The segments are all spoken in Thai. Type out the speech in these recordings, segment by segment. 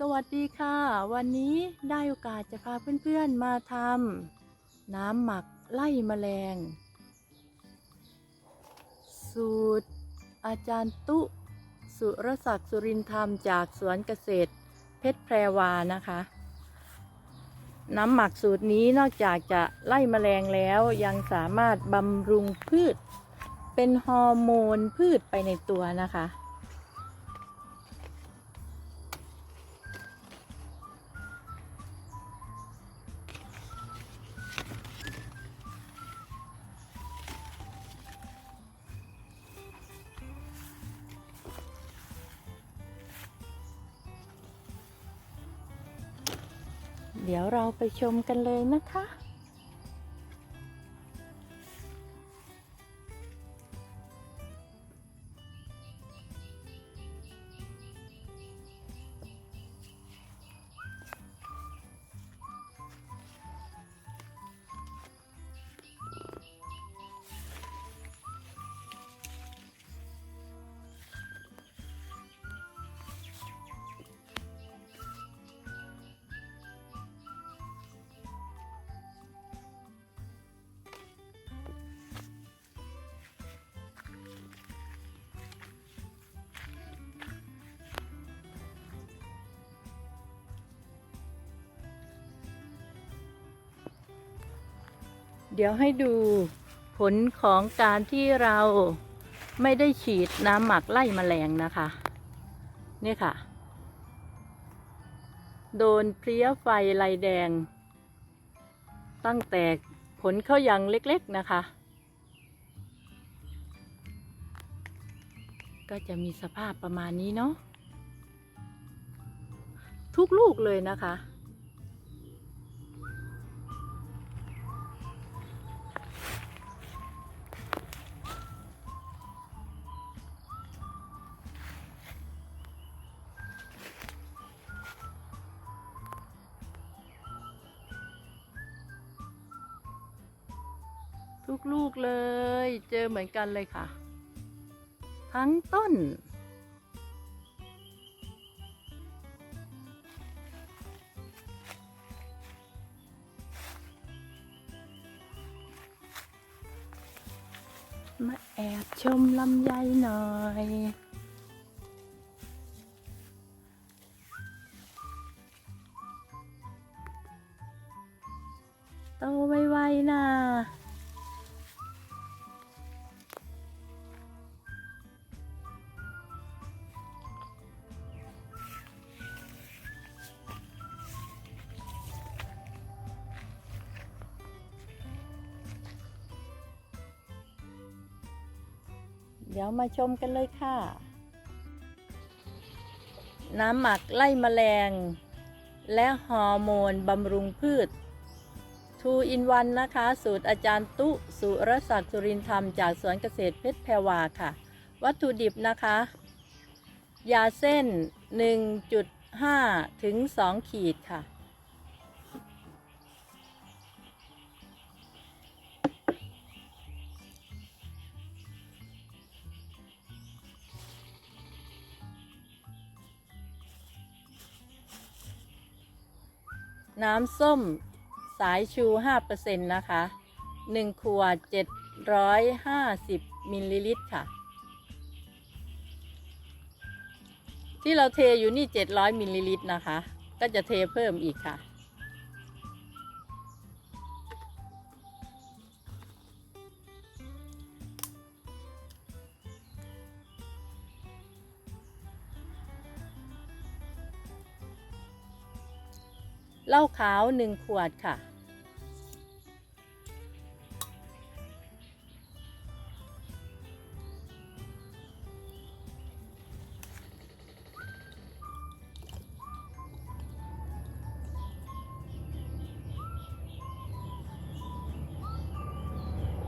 สวัสดีค่ะ วันนี้ได้โอกาสจะพาเพื่อนๆมาทำน้ำหมักไล่แมลง สูตร อาจารย์ตุ สุรศักดิ์สุรินธรรมจากสวนเกษตร เพชรแพรวานะคะ น้ำหมักสูตรนี้นอกจากจะไล่แมลงแล้วยังสามารถบำรุงพืช เป็นฮอร์โมนพืชไปในตัวนะคะ เดี๋ยวเราไปชมกันเลยนะคะ เดี๋ยวให้ดูผลของการที่เราไม่ได้ฉีดน้ำหมักไล่แมลงนะคะ นี่ค่ะ โดนเพลี้ยไฟลายแดง ตั้งแต่ผลเขายังเล็กๆนะคะ ก็จะมีสภาพประมาณนี้เนาะทุกลูกเลยนะคะ ทุกลูกเลย เจอเหมือนกันเลยค่ะ ทั้งต้น มาแอบชมลำไยหน่อย เดี๋ยวมาชมกันเลยค่ะ น้ำหมักไล่แมลง และฮอร์โมนบำรุงพืช2 in 1นะคะ สูตรอาจารย์ตุสุรศักดิ์สุรินธรรม จากสวนเกษตรเพชรแพรวาค่ะ วัตถุดิบนะคะ ยาเส้น 1.5 ถึง 2 ขีดค่ะ น้ำส้มสายชู 5%นะคะ 1 ขวด 750 มิลลิลิตรค่ะ ที่เราเทอยู่นี่ 700 มิลลิลิตรนะคะ ก็จะเทเพิ่มอีกค่ะ เหล้าขาว 1 ขวดค่ะ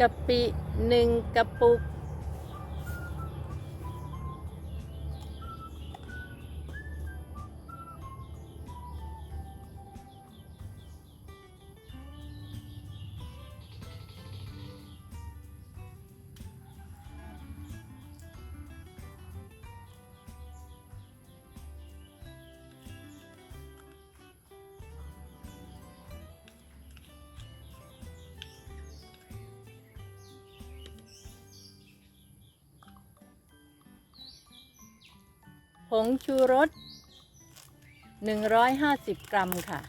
กะปิหนึ่งกระปุก ผงชูรส 150 กรัมค่ะ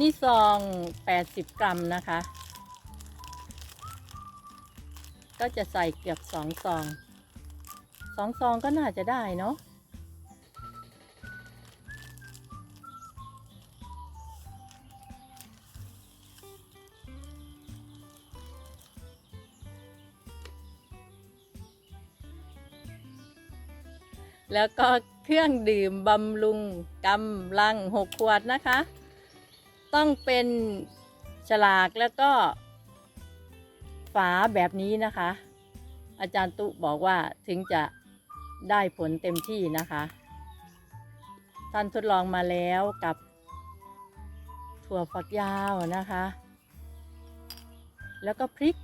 นี่ซอง 80 กรัมนะคะ ก็จะใส่เกือบสองซอง สองซองก็น่าจะได้เนาะแล้วก็เครื่องดื่มบำรุงกำลังหกขวดนะคะ ต้องเป็นฉลากแล้วก็ ฝาแบบนี้นะคะ อาจารย์ตุบอกว่าถึงจะ ได้ผลเต็มที่นะคะ ท่านทดลองมาแล้วกับ ถั่วฝักยาวนะคะ แล้วก็พริก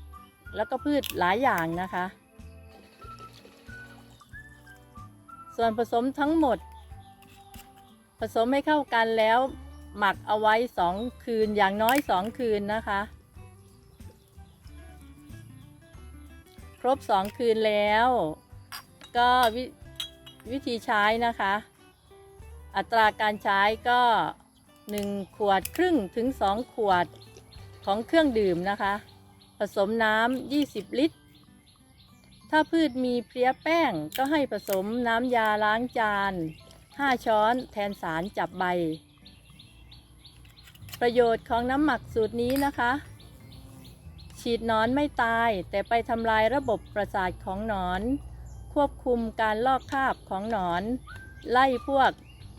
แล้วก็พืชหลายอย่างนะคะ ส่วนผสมทั้งหมด ผสมให้เข้ากันแล้วหมักเอาไว้สองคืนอย่างน้อยสองคืนนะคะ ครบสองคืนแล้ว ก็ววิธีใช้นะคะ อัตราการใช้ก็ 1 ขวดครึ่งถึง 2 ขวดของเครื่องดื่มนะคะ ผสมน้ำ 20 ลิตร ถ้าพืชมีเพลี้ยแป้งก็ให้ผสมน้ำยาล้างจาน 5 ช้อนแทนสารจับใบ ประโยชน์ของน้ำหมักสูตรนี้นะคะฉีดนอนไม่ตายแต่ไปทำลายระบบประสาทของนอน ควบคุมการลอกคราบของหนอน ไล่พวก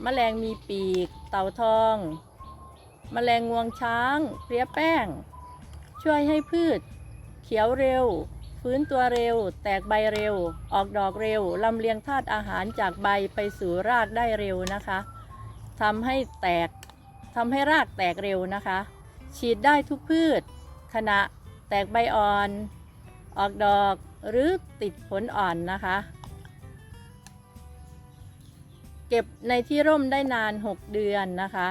แมลงมีปีก เต่าทองแมลงงวงช้างเพลียแป้ง ช่วยให้พืช เขียวเร็ว ฟื้นตัวเร็ว แตกใบเร็ว ออกดอกเร็วลำเลียงธาตุอาหารจากใบไปสู่รากได้เร็วนะคะทำให้แตกทำให้รากแตกเร็วนะคะ ฉีดได้ทุกพืช ขณะแตกใบอ่อน ออกดอก หรือติดผลอ่อนนะคะ เก็บในที่ร่มได้นาน 6 เดือนนะคะ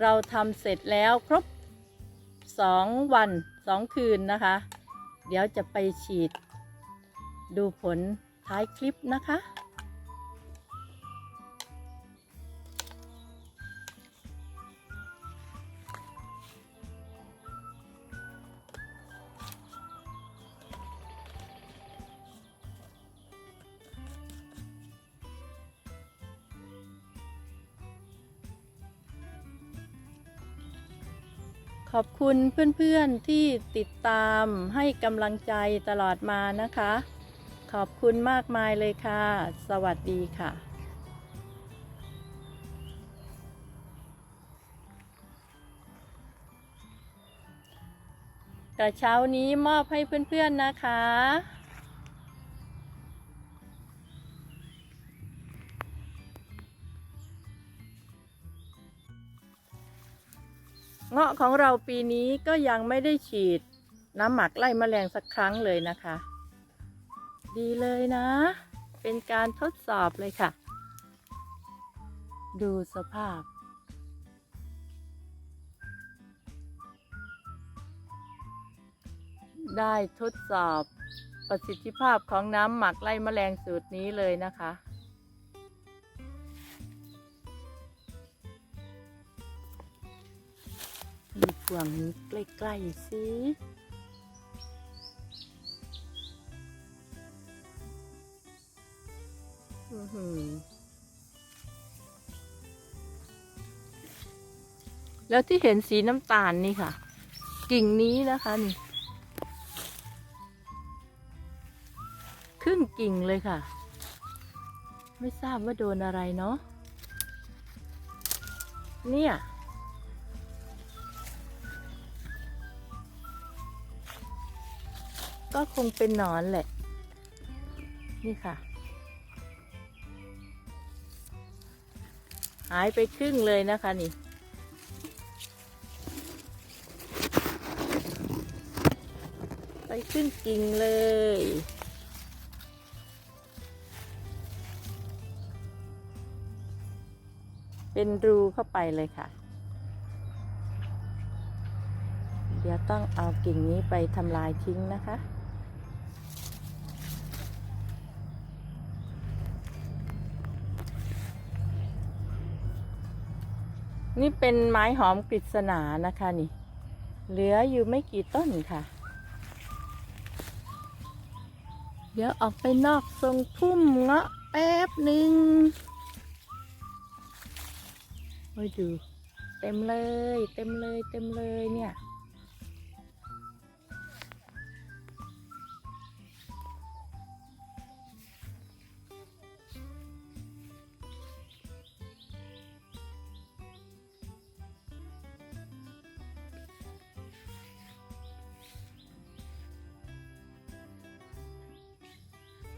เราทำเสร็จแล้วครบ 2 วัน 2 คืนนะคะ เดี๋ยวจะไปฉีด ดูผลท้ายคลิปนะคะ ขอบคุณเพื่อนๆที่ติดตามให้กำลังใจตลอดมานะคะ ขอบคุณมากมายเลยค่ะ สวัสดีค่ะกระเช้านี้มอบให้เพื่อนๆนะคะ เงาะของเราปีนี้ก็ยังไม่ได้ฉีด น้ำหมักไล่แมลงสักครั้งเลยนะคะ ดีเลยนะ เป็นการทดสอบเลยค่ะ ดูสภาพ ได้ทดสอบประสิทธิภาพของน้ำหมักไล่แมลงสูตรนี้เลยนะคะ วงนี้ใกล้ๆสิอือหือแล้วที่เห็นสีน้ำตาลนี่ค่ะ กิ่งนี้นะคะนี่ครึ่งกิ่งเลยค่ะ ไม่ทราบว่าโดนอะไรเนาะเนี่ย คงเป็นหนอนแหละ นี่ค่ะ หายไปครึ่งเลยนะคะนี่ ไปขึ้นกิ่งเลยเป็นรูเข้าไปเลยค่ะ เดี๋ยวต้องเอากิ่งนี้ไปทำลายทิ้งนะคะ นี่เป็นไม้หอมกฤษณานะคะนี่ เหลืออยู่ไม่กี่ต้นค่ะ เดี๋ยวออกไปนอกทรงพุ่มเงาะแป๊บหนึ่งโอ้ยดู เต็มเลย เต็มเลย เต็มเลยเนี่ย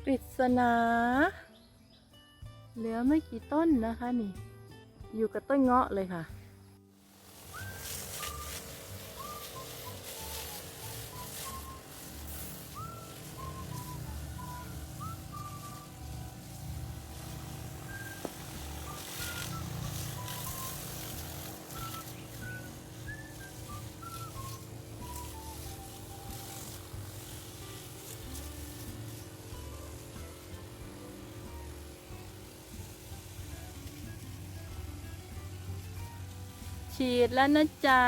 ปริศนา เหลือไม่กี่ต้นนะคะนี่ อยู่กับต้นเงาะเลยค่ะ ฉีดแล้วนะจ๊ะ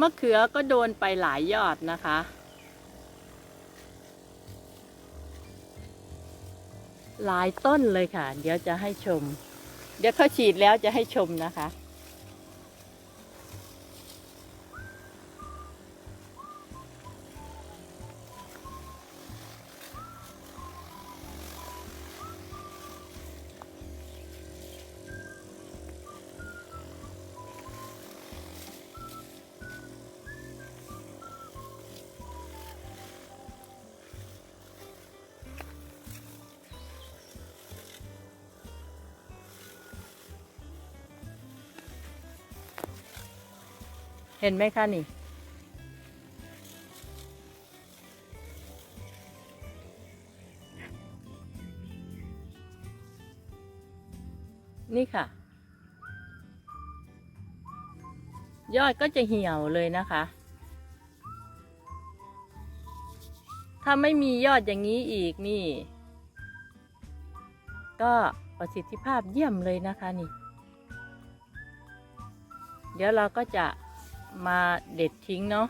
มะเขือก็โดนไปหลายยอดนะคะหลายต้นเลยค่ะ เดี๋ยวจะให้ชม เดี๋ยวเขาฉีดแล้วจะให้ชมนะคะ เห็นไหมคะนี่ นี่ค่ะ ยอดก็จะเหี่ยวเลยนะคะ ถ้าไม่มียอดอย่างนี้อีกนี่ ก็ประสิทธิภาพเยี่ยมเลยนะคะนี่ เดี๋ยวเราก็จะ มาเด็ดทิ้งเนาะ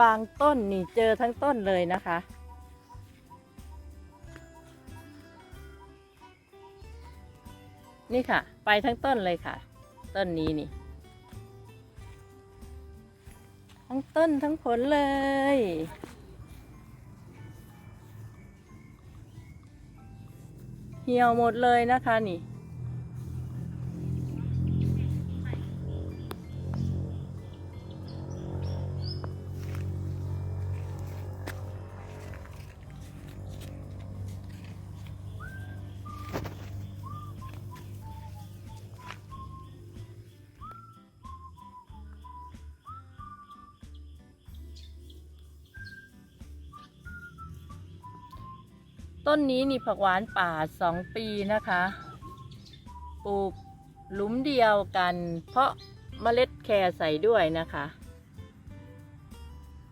บางต้นนี่เจอทั้งต้นเลยนะคะ นี่ค่ะ ไปทั้งต้นเลยค่ะ ต้นนี้นี่ ทั้งต้นทั้งผลเลย เหี่ยวหมดเลยนะคะนี่ ต้นนี้นี่ผักหวานป่าสองปีนะคะ ปลูกหลุมเดียวกัน เพราะเมล็ดแครใส่ด้วยนะคะ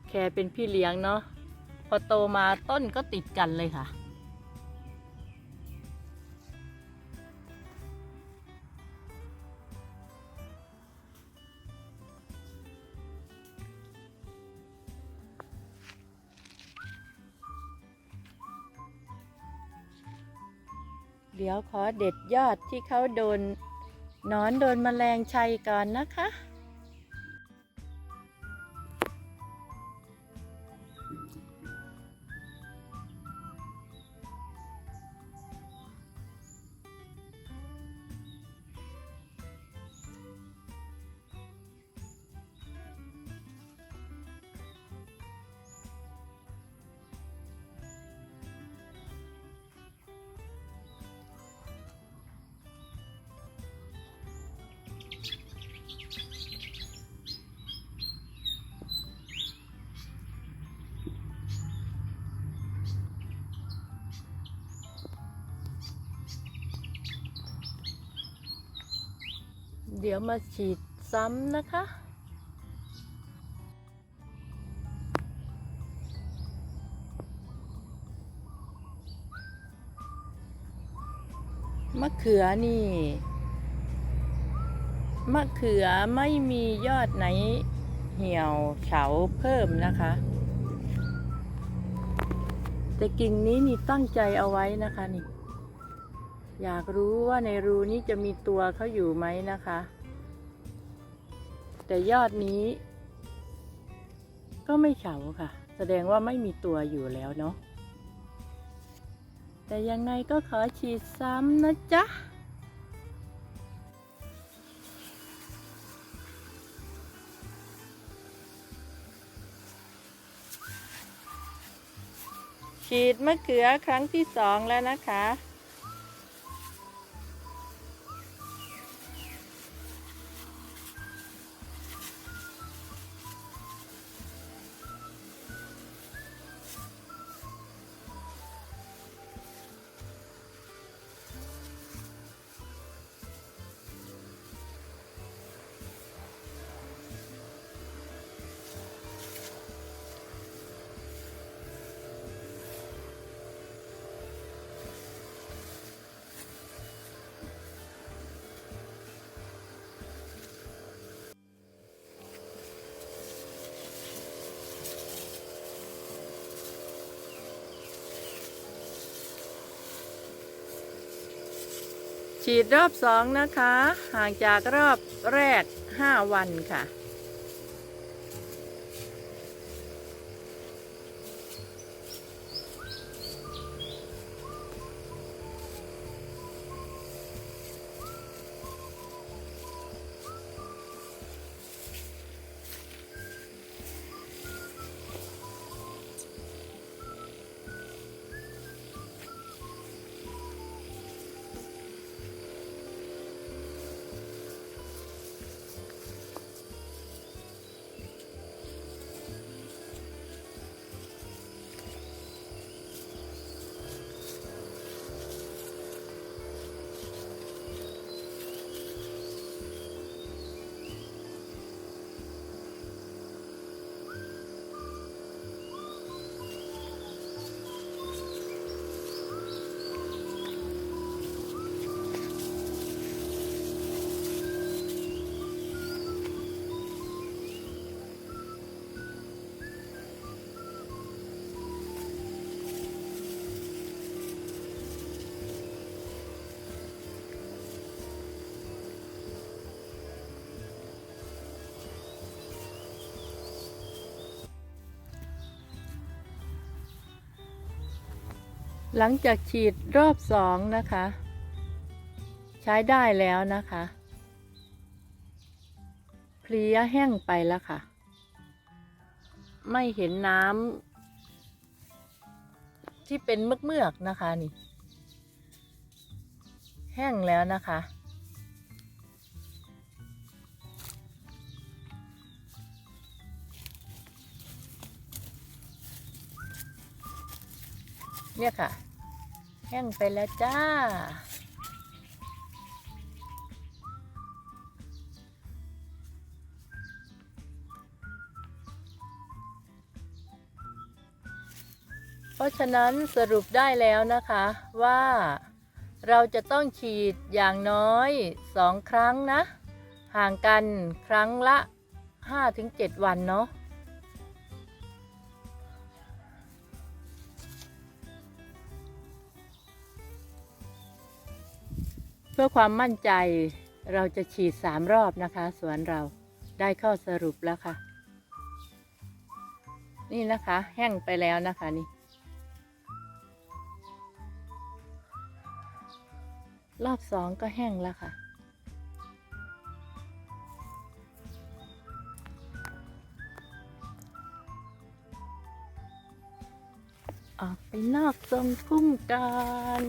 แครเป็นพี่เลี้ยงเนาะพอโตมาต้นก็ติดกันเลยค่ะ เดี๋ยวขอเด็ดยอดที่เขาโดนนอนโดนแมลงชัยก่อนนะคะ เดี๋ยวมาฉีดซ้ำนะคะ มะเขือนี่ มะเขือไม่มียอดไหนเหี่ยวเฉาเพิ่มนะคะ แต่กิ่งนี้นี่ตั้งใจเอาไว้นะคะนี่ อยากรู้ว่าในรูนี้จะมีตัวเขาอยู่ไหมนะคะ แต่ยอดนี้ ก็ไม่เฉาค่ะ แสดงว่าไม่มีตัวอยู่แล้วเนาะแต่ยังไงก็ขอฉีดซ้ำนะจ๊ะฉีดมะเขือครั้งที่สองแล้วนะคะ ฉีดรอบสองนะคะ ห่างจากรอบแรก 5 วันค่ะ หลังจากฉีดรอบสองนะคะ ใช้ได้แล้วนะคะเพลียแห้งไปแล้วค่ะ ไม่เห็นน้ำที่เป็นเมือกๆนะคะนี่ แห้งแล้วนะคะ เนี่ยค่ะ แห้งไปแล้วจ้า เพราะฉะนั้นสรุปได้แล้วนะคะว่าเราจะต้องฉีดอย่างน้อยสองครั้งนะ ห่างกันครั้งละ 5-7 วันเนาะ พื่อความมั่นใจเราจะฉีดสามรอบนะคะ สวนเราได้ข้อสรุปแล้วค่ะ นี่นะคะ แห้งไปแล้วนะคะนี่ รอบสองก็แห้งแล้วค่ะ ออกไปนอกทรงพุ่มกัน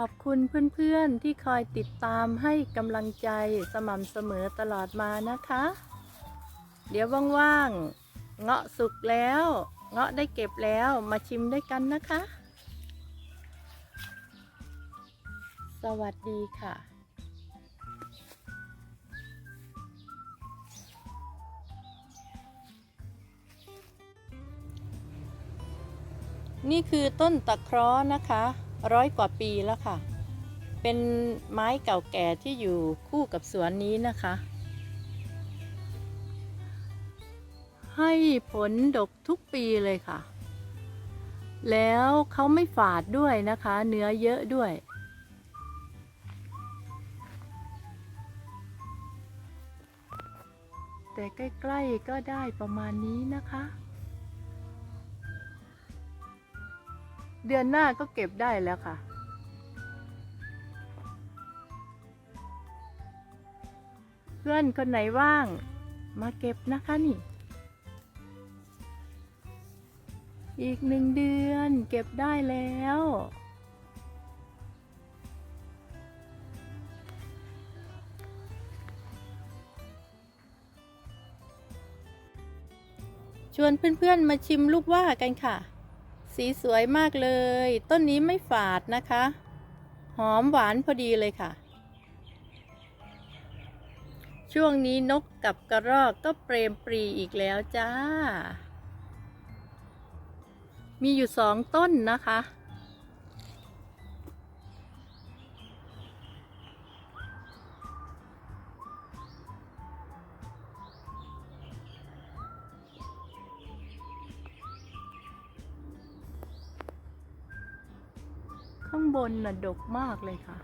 ขอบคุณเพื่อนๆที่คอยติดตามให้กำลังใจสม่ำเสมอตลอดมานะคะ เดี๋ยวว่างๆเงาะสุกแล้ว เงาะได้เก็บแล้วมาชิมด้วยกันนะคะ สวัสดีค่ะนี่คือต้นตะเคราะห์นะคะ ร้อยกว่าปีแล้วค่ะ เป็นไม้เก่าแก่ที่อยู่คู่กับสวนนี้นะคะ ให้ผลดกทุกปีเลยค่ะ แล้วเขาไม่ฝาดด้วยนะคะ เนื้อเยอะด้วยแต่ใกล้ ๆ ก็ได้ประมาณนี้นะคะ เดือนหน้าก็เก็บได้แล้วค่ะ เพื่อนคนไหนว่าง มาเก็บนะคะนี่ อีกหนึ่งเดือนเก็บได้แล้วชวนเพื่อนๆมาชิมลูกว่ากันค่ะ สีสวยมากเลย ต้นนี้ไม่ฝาดนะคะ หอมหวานพอดีเลยค่ะ ช่วงนี้นกกับกระรอกก็เปรมปรีอีกแล้วจ้า มีอยู่สองต้นนะคะ ข้างบนน่ะดกมากเลยค่ะ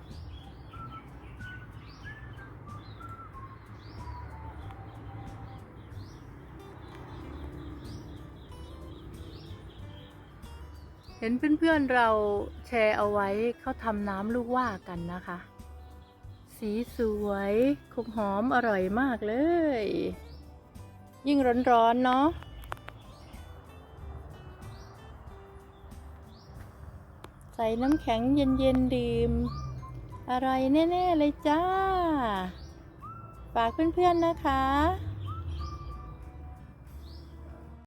เห็นเพื่อนๆเราแชร์เอาไว้เขาทำน้ำลูกว่ากันนะคะ สีสวยคงหอมอร่อยมากเลย ยิ่งร้อนๆเนาะ ส่น้ำแข็งเย็นๆดื่ม อร่อยแน่ ๆ เลยจ้า ฝากเพื่อน ๆ นะคะ